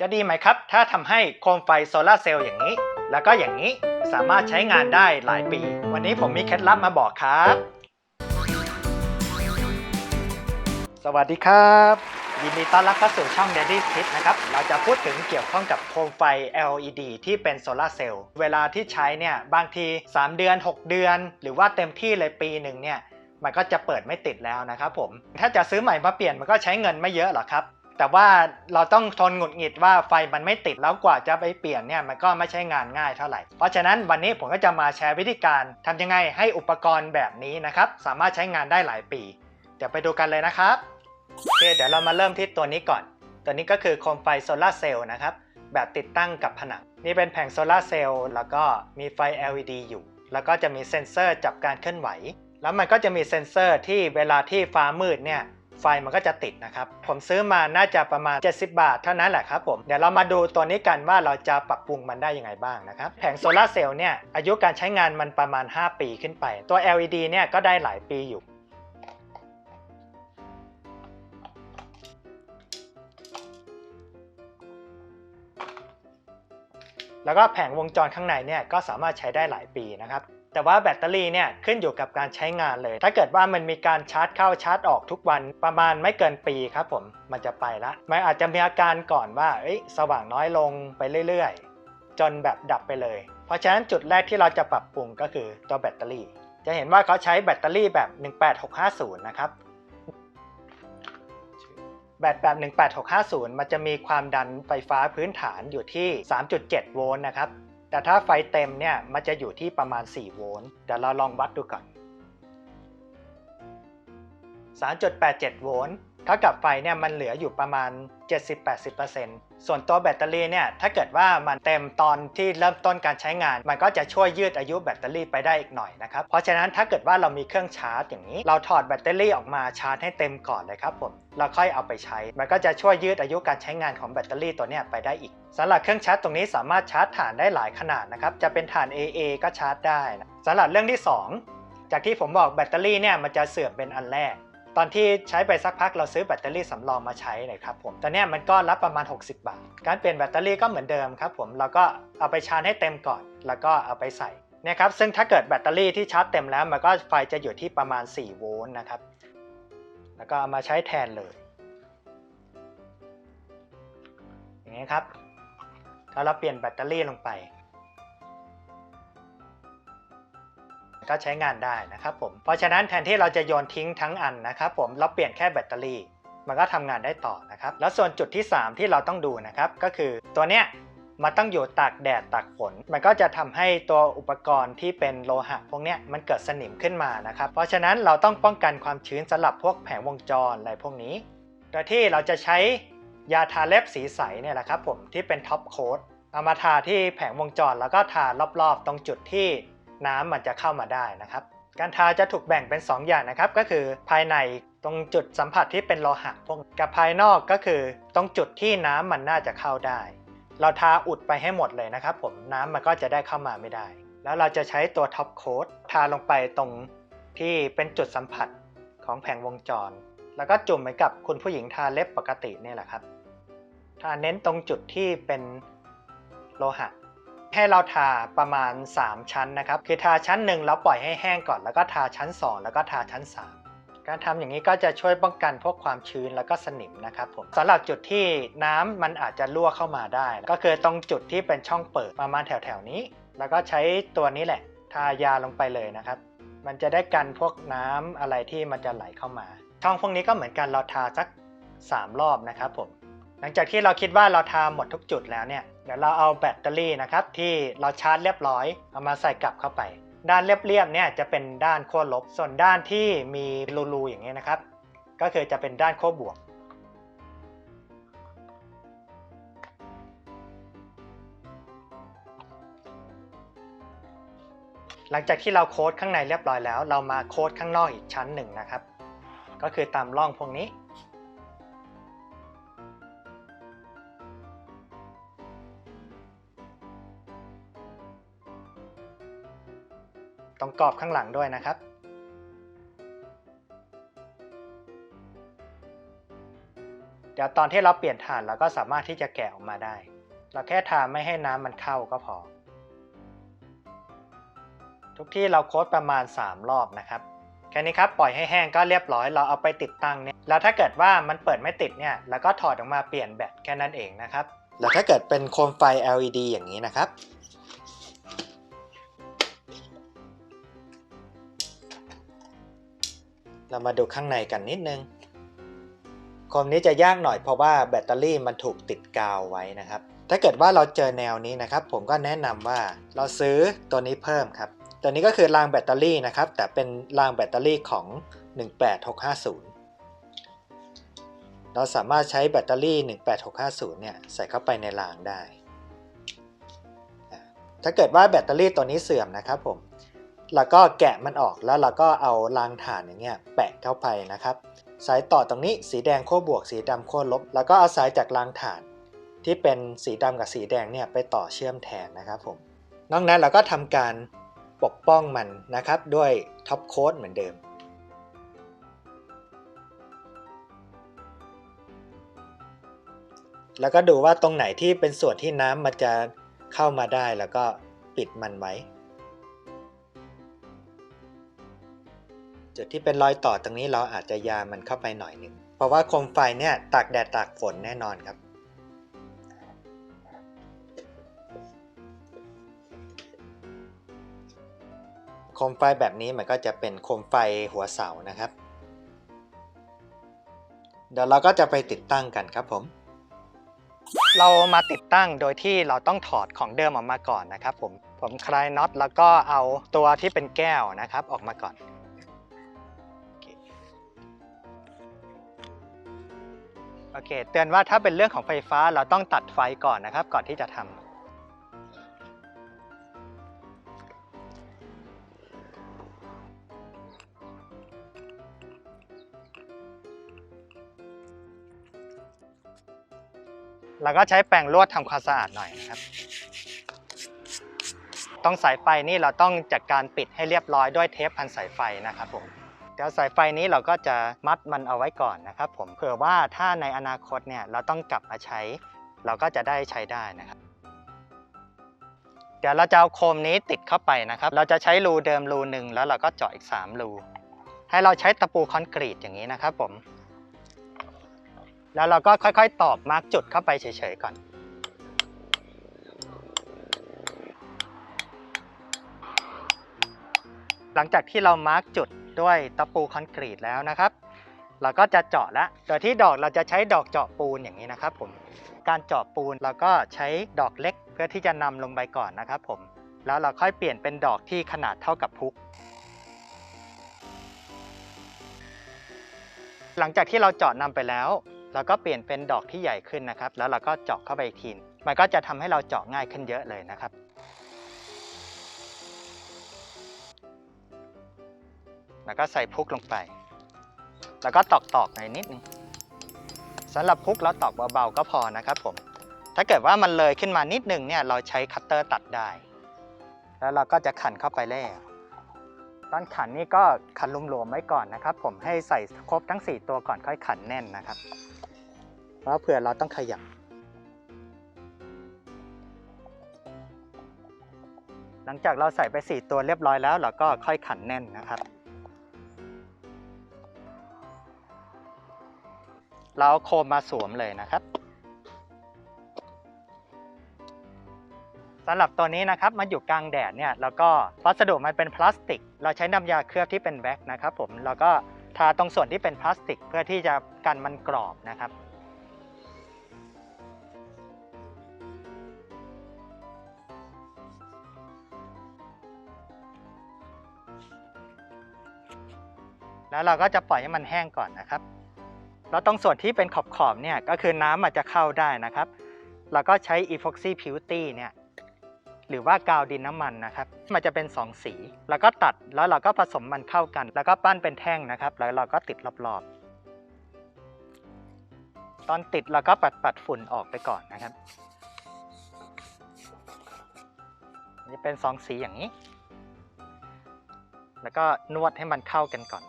จะดีไหมครับ ถ้าทำให้โคมไฟโซลาเซลล์อย่างนี้ แล้วก็อย่างนี้สามารถใช้งานได้หลายปี วันนี้ผมมีเคล็ดลับมาบอกครับ สวัสดีครับ ยินดีต้อนรับเข้าสู่ช่อง Daddy Kit นะครับ เราจะพูดถึงเกี่ยวข้องกับโคมไฟ LED ที่เป็นโซลาเซลล์เวลาที่ใช้เนี่ยบางที 3 เดือน 6 เดือน หรือว่าเต็มที่เลยปีหนึ่งเนี่ยมันก็จะเปิดไม่ติดแล้วนะครับผม ถ้าจะซื้อใหม่มาเปลี่ยนมันก็ใช้เงินไม่เยอะหรอกครับ แต่ว่าเราต้องทนหงุดหงิดว่าไฟมันไม่ติดแล้วกว่าจะไปเปลี่ยนเนี่ยมันก็ไม่ใช่งานง่ายเท่าไหร่ เพราะฉะนั้นวันนี้ผมก็จะมาแชร์วิธีการทำยังไงให้อุปกรณ์แบบนี้นะครับ สามารถใช้งานได้หลายปี เดี๋ยวไปดูกันเลยนะครับโอเคเดี๋ยวเรามาเริ่มที่ตัวนี้ก่อน ตัวนี้ก็คือโคมไฟโซลาเซลล์นะครับ แบบติดตั้งกับผนัง นี่เป็นแผงโซลาเซลล์แล้วก็มีไฟ LED อยู่ แล้วก็จะมีเซ็นเซอร์จับการเคลื่อนไหว แล้วมันก็จะมีเซ็นเซอร์ที่เวลาที่ฟ้ามืดเนี่ย ไฟมันก็จะติดนะครับ ผมซื้อมาน่าจะประมาณ 70 บาทเท่านั้นแหละครับผมเดี๋ยวเรามาดูตัวนี้กันว่าเราจะปรับปรุงมันได้ยังไงบ้างนะครับแผงโซลาเซลล์เนี่ยอายุการใช้งานมันประมาณ 5 ปีขึ้นไป ตัว LED เนี่ยก็ได้หลายปีอยู่แล้วก็แผงวงจรข้างในเนี่ยก็สามารถใช้ได้หลายปีนะครับ แต่ว่าแบตเตอรี่เนี่ยขึ้นอยู่กับการใช้งานเลย ถ้าเกิดว่ามันมีการชาร์จเข้าชาร์จออกทุกวันประมาณไม่เกินปีครับผมมันจะไปละมันอาจจะมีอาการก่อนว่าสว่างน้อยลงไปเรื่อยๆ จนแบบดับไปเลย เพราะฉะนั้นจุดแรกที่เราจะปรับปรุงก็คือตัวแบตเตอรี่ จะเห็นว่าเขาใช้แบตเตอรี่แบบ 18650 นะครับแบตแบบ 18650 มันจะมีความดันไฟฟ้าพื้นฐานอยู่ที่ 3.7 โวลต์นะครับ แต่ถ้าไฟเต็มเนี่ยมันจะอยู่ที่ประมาณ 4 โวลต์เดี๋ยวเราลองวัดดูก่อน 3.87 โวลต์ เท่ากับไฟเนี่ยมันเหลืออยู่ประมาณ 70-80%ส่วนตัวแบตเตอรี่เนี่ยถ้าเกิดว่ามันเต็มตอนที่เริ่มต้นการใช้งาน มันก็จะช่วยยืดอายุแบตเตอรี่ไปได้อีกหน่อยนะครับ เพราะฉะนั้นถ้าเกิดว่าเรามีเครื่องชาร์จอย่างนี้ เราถอดแบตเตอรี่ออกมาชาร์จให้เต็มก่อนเลยครับผมเราค่อยเอาไปใช้ มันก็จะช่วยยืดอายุการใช้งานของแบตเตอรี่ตัวเนี้ยไปได้อีกสำหรับเครื่องชาร์จตรงนี้สามารถชาร์จถ่านได้หลายขนาดนะครับจะเป็นถ่าน AA ก็ชาร์จได้นะสำหรับเรื่องที่ 2 จากที่ผมบอกแบตเตอรี่เนี่ยมันจะเสื่อมเป็นอันแรก ตอนที่ใช้ไปสักพักเราซื้อแบตเตอรี่สำรองมาใช้นะครับผมตอนนี้มันก็รับประมาณ 60 บาท การเปลี่ยนแบตเตอรี่ก็เหมือนเดิมครับผมเราก็เอาไปชาร์จให้เต็มก่อน แล้วก็เอาไปใส่นะครับซึ่งถ้าเกิดแบตเตอรี่ที่ชาร์จเต็มแล้ว มันก็ไฟจะอยู่ที่ประมาณ 4 โวลต์นะครับ แล้วก็เอามาใช้แทนเลย อย่างนี้ครับ ถ้าเราเปลี่ยนแบตเตอรี่ลงไป ก็ใช้งานได้นะครับผมเพราะฉะนั้นแทนที่เราจะโยนทิ้งทั้งอันนะครับผมเราเปลี่ยนแค่แบตเตอรี่ มันก็ทำงานได้ต่อนะครับแล้วส่วนจุดที่ 3 ที่เราต้องดูนะครับก็คือตัวเนี้ยมันต้องอยู่ตากแดดตากฝน มันก็จะทำให้ตัวอุปกรณ์ที่เป็นโลหะพวกเนี้ยมันเกิดสนิมขึ้นมานะครับ เพราะฉะนั้นเราต้องป้องกันความชื้นสำหรับพวกแผงวงจรอะไรพวกนี้ โดยที่เราจะใช้ยาทาเล็บสีใสเนี่ยแหละครับผมที่เป็นท็อปโค้ดเอามาทาที่แผงวงจรแล้วก็ทารอบๆ ตรงจุดที่ น้ำมันจะเข้ามาได้นะครับ การทาจะถูกแบ่งเป็น 2 อย่างนะครับ ก็คือภายในตรงจุดสัมผัสที่เป็นโลหะพวกกับภายนอกก็คือ ตรงจุดที่น้ำมันน่าจะเข้าได้ เราทาอุดไปให้หมดเลยนะครับ ผมน้ำมันก็จะได้เข้ามาไม่ได้ แล้วเราจะใช้ตัวท็อปโค้ดทาลงไปตรงที่เป็นจุดสัมผัสของแผงวงจร แล้วก็จุ่มเหมือนกับคุณผู้หญิงทาเล็บปกตินี่แหละครับทาเน้นตรงจุดที่เป็นโลหะ ให้เราทาประมาณ 3 ชั้นนะครับ คือทาชั้นหนึ่งแล้วปล่อยให้แห้งก่อน แล้วก็ทาชั้น 2 แล้วก็ทาชั้น 3 การทำอย่างนี้ก็จะช่วยป้องกันพวกความชื้นแล้วก็สนิมนะครับผมสำหรับจุดที่น้ำมันอาจจะรั่วเข้ามาได้ ก็คือตรงจุดที่เป็นช่องเปิดประมาณแถวๆนี้ แล้วก็ใช้ตัวนี้แหละ ทายาลงไปเลยนะครับ มันจะได้กันพวกน้ำอะไรที่มันจะไหลเข้ามา ช่องพวกนี้ก็เหมือนกันเราทาสัก 3 รอบนะครับผม หลังจากที่เราคิดว่าเราทาหมดทุกจุดแล้วเนี่ย เดี๋ยวเราเอาแบตเตอรี่นะครับที่เราชาร์จเรียบร้อย เอามาใส่กลับเข้าไป ด้านเรียบๆเนี่ยจะเป็นด้านขั้วลบ ส่วนด้านที่มีรูๆอย่างนี้ยนะครับ ก็คือจะเป็นด้านขั้วบวก หลังจากที่เราโค้ดข้างในเรียบร้อยแล้ว เรามาโค้ดข้างนอกอีกชั้นหนึ่งนะครับ ก็คือตามร่องพวกนี้ รงกรอบข้างหลังด้วยนะครับ เดี๋ยวตอนที่เราเปลี่ยนถานเราก็สามารถที่จะแกะออกมาได้ เราแค่ทาไม่ให้น้ำมันเข้าก็พอ ทุกที่เราโค้ดประมาณ 3 รอบนะครับแค่นี้ครับปล่อยให้แห้งก็เรียบร้อยเราเอาไปติดตั้งเนี่ยแล้วถ้าเกิดว่ามันเปิดไม่ติดเนี่ยเราก็ถอดออกมาเปลี่ยนแบตแค่นั้นเองนะครับแล้วถ้าเกิดเป็นโคมไฟ LED อย่างนี้นะครับ เรามาดูข้างในกันนิดนึงโคมนี้จะยากหน่อยเพราะว่าแบตเตอรี่มันถูกติดกาวไว้นะครับ ถ้าเกิดว่าเราเจอแนวนี้นะครับ ผมก็แนะนำว่าเราซื้อตัวนี้เพิ่มครับ ตัวนี้ก็คือรางแบตเตอรี่นะครับ แต่เป็นรางแบตเตอรี่ของ 18650เราสามารถใช้แบตเตอรี่ 18650 เนี่ยใส่เข้าไปในรางได้ ถ้าเกิดว่าแบตเตอรี่ตัวนี้เสื่อมนะครับผม แล้วก็แกะมันออกแล้วเราก็เอารางถ่านอย่างเงี้ยแปะเข้าไปนะครับ สายต่อตรงนี้สีแดงขั้วบวกสีดำขั้วลบ แล้วก็เอาสายจากรางถ่าน ที่เป็นสีดำกับสีแดงเนี่ยไปต่อเชื่อมแทนนะครับผมนอกนั้นเราก็ทำการปกป้องมันนะครับด้วยท็อปโค้ดเหมือนเดิมแล้วก็ดูว่าตรงไหนที่เป็นส่วนที่น้ำมันจะเข้ามาได้แล้วก็ปิดมันไว้ จุดที่เป็นรอยต่อตรงนี้เราอาจจะยามันเข้าไปหน่อยหนึ่งเพราะว่าโคมไฟเนี่ยตากแดดตากฝนแน่นอนครับ โคมไฟแบบนี้มันก็จะเป็นโคมไฟหัวเสานะครับ เดี๋ยวเราก็จะไปติดตั้งกันครับผม เรามาติดตั้งโดยที่เราต้องถอดของเดิมออกมาก่อนนะครับผมผมคลายน็อตแล้วก็เอาตัวที่เป็นแก้วนะครับออกมาก่อน โอเค เตือนว่าถ้าเป็นเรื่องของไฟฟ้าเราต้องตัดไฟก่อนนะครับ ก่อนที่จะทำแล้วก็ใช้แปรงลวดทำความสะอาดหน่อยนะครับ ต้องสายไฟนี่เราต้องจัดการปิดให้เรียบร้อยด้วยเทปพันสายไฟนะครับผม เดี๋ยวสายไฟนี้เราก็จะมัดมันเอาไว้ก่อนนะครับ ผมเผื่อว่าถ้าในอนาคตเนี่ยเราต้องกลับมาใช้ เราก็จะได้ใช้ได้นะครับ เดี๋ยวเราจะเอาโคมนี้ติดเข้าไปนะครับ เราจะใช้รูเดิมรูหนึ่งแล้วเราก็เจาะอีก 3 รูให้เราใช้ตะปูคอนกรีตอย่างนี้นะครับ ผม แล้วเราก็ค่อยๆ ตอบมาร์กจุดเข้าไปเฉยๆก่อนหลังจากที่เรามาร์กจุด ด้วยตะปูคอนกรีตแล้วนะครับ เราก็จะเจาะแล้วโดยที่ดอกเราจะใช้ดอกเจาะปูนอย่างนี้นะครับผมการเจาะปูนเราก็ใช้ดอกเล็กเพื่อที่จะนำลงไปก่อนนะครับผมแล้วเราค่อยเปลี่ยนเป็นดอกที่ขนาดเท่ากับพุก หลังจากที่เราเจาะนำไปแล้วเราก็เปลี่ยนเป็นดอกที่ใหญ่ขึ้นนะครับ แล้วเราก็เจาะเข้าไปอีกทีมันก็จะทำให้เราเจาะง่ายขึ้นเยอะเลยนะครับ แล้วก็ใส่พุกลงไป แล้วก็ตอกๆหน่อยนิดนึงสำหรับพุกเราตอกเบาๆก็พอนะครับผม ถ้าเกิดว่ามันเลยขึ้นมานิดนึงเนี่ยเราใช้คัตเตอร์ตัดได้ แล้วเราก็จะขันเข้าไปแล้วตอนขันนี่ก็ขันหลวมๆไว้ก่อนนะครับ ผมให้ใส่ครบทั้ง 4 ตัวก่อนค่อยขันแน่นนะครับ เพราะเผื่อเราต้องขยับ หลังจากเราใส่ไป 4 ตัวเรียบร้อยแล้ว เราก็ค่อยขันแน่นนะครับ เราโคมมาสวมเลยนะครับสำหรับตัวนี้นะครับมันอยู่กลางแดดเนี่ยแล้วก็วัสดุมันเป็นพลาสติก เราใช้น้ำยาเคลือบที่เป็นแว็กนะครับผมแล้วก็ทาตรงส่วนที่เป็นพลาสติก เพื่อที่จะกันมันกรอบนะครับแล้วเราก็จะปล่อยให้มันแห้งก่อนนะครับ แล้วตรงส่วนที่เป็นขอบๆเนี่ยก็คือน้ำมันจะเข้าได้นะครับเราก็ใช้ epoxy putty เนี่ยหรือว่ากาวดินน้ำมันนะครับ มันจะเป็น 2 สี แล้วก็ตัดแล้วเราก็ผสมมันเข้ากัน แล้วก็ปั้นเป็นแท่งนะครับ แล้วเราก็ติดรอบๆ ตอนติดเราก็ปัดปัดฝุ่นออกไปก่อนนะครับนี่เป็น 2 สีอย่างนี้ แล้วก็นวดให้มันเข้ากันก่อน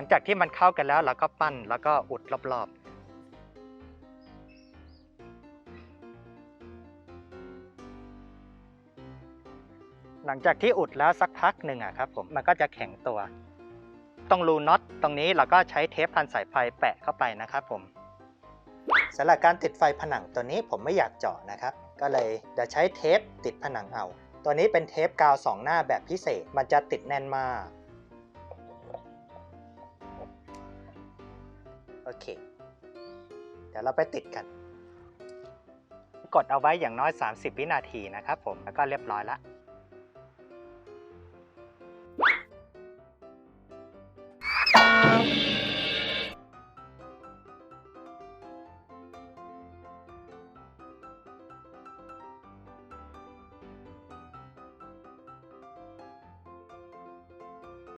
ลังจากที่มันเข้ากันแล้วเราก็ปั้นแล้วก็อุดรอบๆหลังจากที่อุดแล้วสักพักหนึ่งอะครับผมมันก็จะแข็งตัว ตรงรูน็อตตรงนี้เราก็ใช้เทปพันสายไฟแปะเข้าไปนะครับผมสำหรับการติดไฟผนังตัวนี้ผมไม่อยากเจาะนะครับ ก็เลยจะใช้เทปติดผนังเอา ตัวนี้เป็นเทปกาวสองหน้าแบบพิเศษมันจะติดแน่นมาก เค เดี๋ยวเราไปติดกัน กดเอาไว้อย่างน้อย 30 วินาทีนะครับผม แล้วก็เรียบร้อยแล้ว